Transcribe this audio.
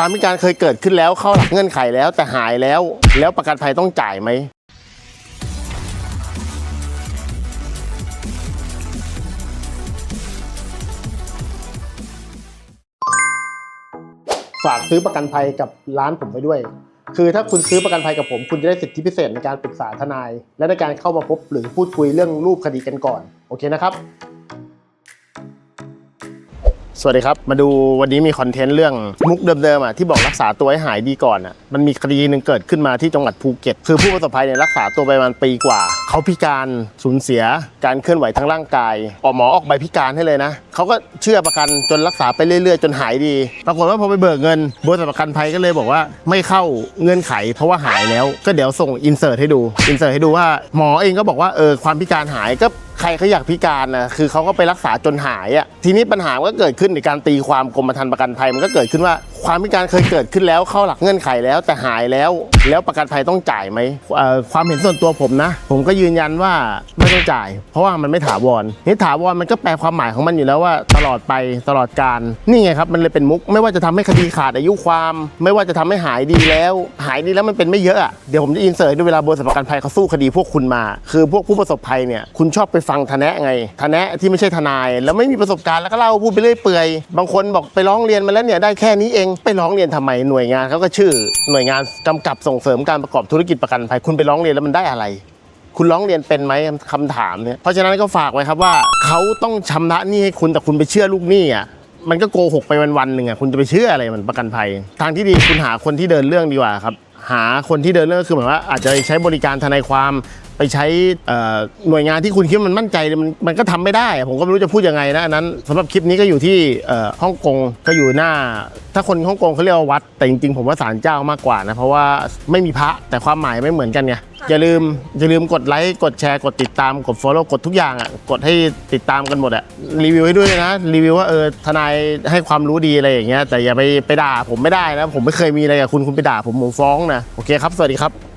ความพิการเคยเกิดขึ้นแล้วเข้าหลักเงื่อนไขแล้วแต่หายแล้ว แล้วประกันภัยต้องจ่ายไหมฝากซื้อประกันภัยกับร้านผมไปด้วย คือถ้าคุณซื้อประกันภัยกับผม คุณจะได้สิทธิพิเศษในการปรึกษาทนาย และในการเข้ามาพบหรือพูดคุยเรื่องรูปคดีกันก่อน โอเคนะครับ สวัสดีครับ มาดูวันนี้มีคอนเทนต์เรื่องมุกเดิมๆอะที่บอกรักษาตัวให้หายดีก่อนอะมันมีคดีหนึ่งเกิดขึ้นมาที่จังหวัดภูเก็ต คือผู้ประสบภัยเนี่ยรักษาตัวไปประมาณปีกว่า เขาพิการสูญเสียการเคลื่อนไหวทางร่างกายออกหมอออกใบพิการให้เลยนะ เขาก็เชื่อประกันจนรักษาไปเรื่อยๆ จนหายดี ปรากฏว่าพอไปเบิกเงินบริษัทประกันภัยก็เลยบอกว่าไม่เข้าเงื่อนไข เพราะว่าหายแล้ว ก็เดี๋ยวส่งอินเสิร์ตให้ดูอินเสิร์ตให้ดูว่าหมอเองก็บอกว่าเออความพิการหายก็ใครเขาอยากพิการนะคือเขาก็ไปรักษาจนหายอะทีนี้ปัญหาก็เกิดขึ้นในการตีความกรมธรรม์ประกันภัยมันก็เกิดขึ้นว่าความพิการเคยเกิดขึ้นแล้วเข้าหลักเงื่อนไขแล้วแต่หายแล้ว แล้วประกันภัยต้องจ่ายไหมเอ่อความเห็นส่วนตัวผมนะ ผมก็ยืนยันว่าไม่ต้องจ่าย เพราะว่ามันไม่ถาวรนี่ถาวรมันก็แปลความหมายของมันอยู่แล้วว่าตลอดไปตลอดการนี่ไงครับมันเลยเป็นมุก ไม่ว่าจะทำให้คดีขาดอายุความ ไม่ว่าจะทำให้หายดีแล้ว หายดีแล้วมันเป็นไม่เยอะอะเดี๋ยวผมจะอินเสิร์ตด้วยเวลาบริษัทประกันภัยเขาสู้คดีพวกคุณมา คือพวกผู้ประสบภัยเนี่ยคุณชอบไปฟังทนายไงทนายที่ไม่ใช่ทนาย แล้วไม่มีประสบการณ์แล้วก็เล่าพูดไปเรื่อยเปื่อยบางคนบอกไปร้องเรียนมาแล้วเนี่ยได้แค่นี้เองไปร้องเรียนทำไมหน่วยงานเขาก็ชื่อหน่วยงานกำกับส่งเสริมการประกอบธุรกิจประกันภัยคุณไปร้องเรียนแล้วมันได้อะไร คุณร้องเรียนเป็นไหมคำถามเนี่ยเพราะฉะนั้นก็ฝากไว้ครับว่าเขาต้องชำระหนี้ให้คุณแต่คุณไปเชื่อลูกหนี้อะมันก็โกหกไปวันๆหนึ่งอะคุณจะไปเชื่ออะไรมันประกันภัย ทางที่ดีคุณหาคนที่เดินเรื่องดีกว่าครับหาคนที่เดินเรื่องก็คือหมายว่าอาจจะใช้บริการทนายความ ไปใช้เอ่อหน่วยงานที่คุณคิดว่ามันมั่นใจมันมันก็ทำไม่ได้อะผมก็ไม่รู้จะพูดยังไงนะอันนั้นสำหรับคลิปนี้ก็อยู่ที่เอ่อฮ่องกงก็อยู่หน้า ถ้าคนฮ่องกงเขาเรียกว่าวัด แต่จริงๆ ผมว่าศาลเจ้ามากกว่านะ เพราะว่าไม่มีพระแต่ความหมายไม่เหมือนกันไงอย่าลืมอย่าลืมกดไลค์กดแชร์กดติดตามกด follow กดทุกอย่างอะกดให้ติดตามกันหมดอะรีวิวให้ด้วยนะ รีวิวว่าเออทนายให้ความรู้ดีอะไรอย่างเงี้ยแต่อย่าไปไปด่าผมไม่ได้นะ ผมไม่เคยมีอะไรกับคุณคุณไปด่าผมผมฟ้องนะโอเคครับสวัสดีครับ